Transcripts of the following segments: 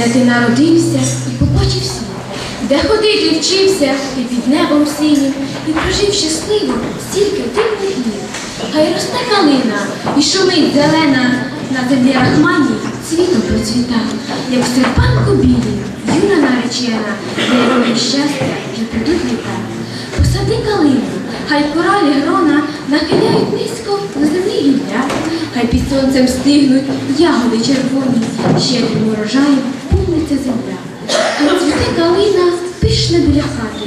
де ти народився і побачив світ, де ходити вчився ти під небом синім і прожив щасливо стільки дивних днів. Хай росте калина і шумить зелена на землі рахмані цвітом процвіта, як в серпанку білі, юна наречена, для якої щастя вже прийдуть літа. Посади калину, хай коралі грона нахиляють низько до землі гілля, хай під сонцем стигнуть ягоди червоні, щедрим урожаєм повниться земля. Хай цвіте калина пишне біля хати,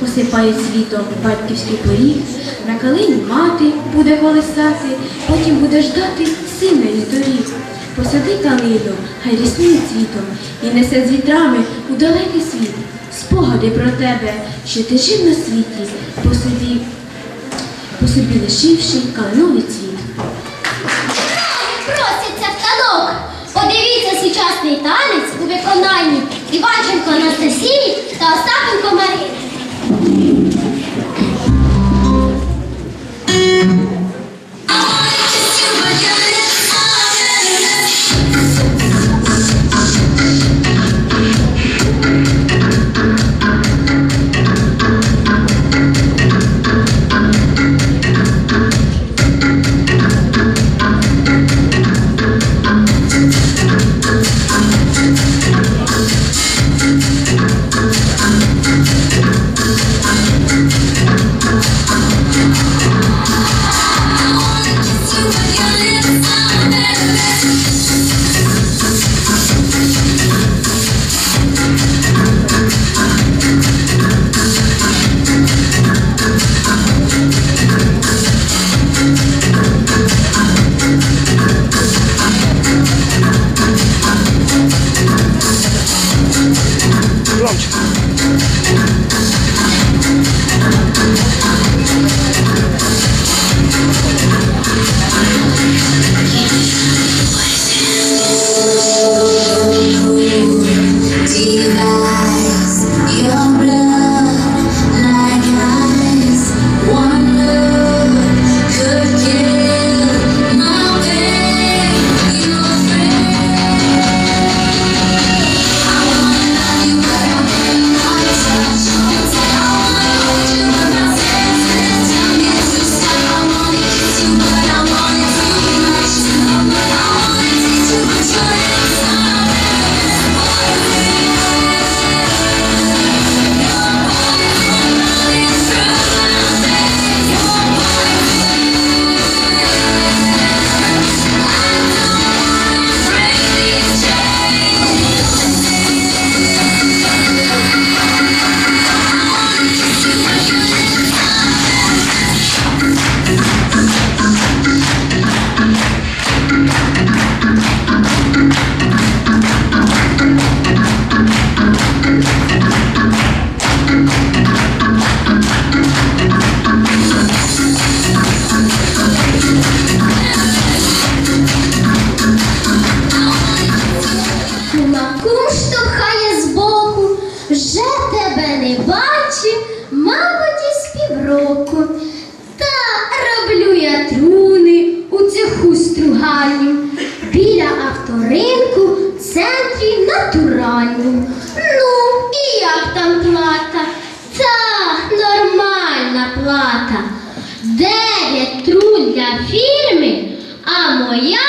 посипає світом батьківський поріг, на калині мати буде колисати, потім буде ждати сина із доріг. Посади калину, хай рясніє цвітом і несе з вітрами у далекий світ. Спогади про тебе, що ти жив на світі, по собі, по собі лишивши калиновий цвіт. Проситься в танок. Подивіться сучасний танець у виконанні Іванченко Анастасії та Остапенко року. Та роблю я труни у цеху струганів, біля авторинку в центрі натуральному. Ну, і як там плата? Та нормальна плата. Дев'ять трун для фірми, а моя.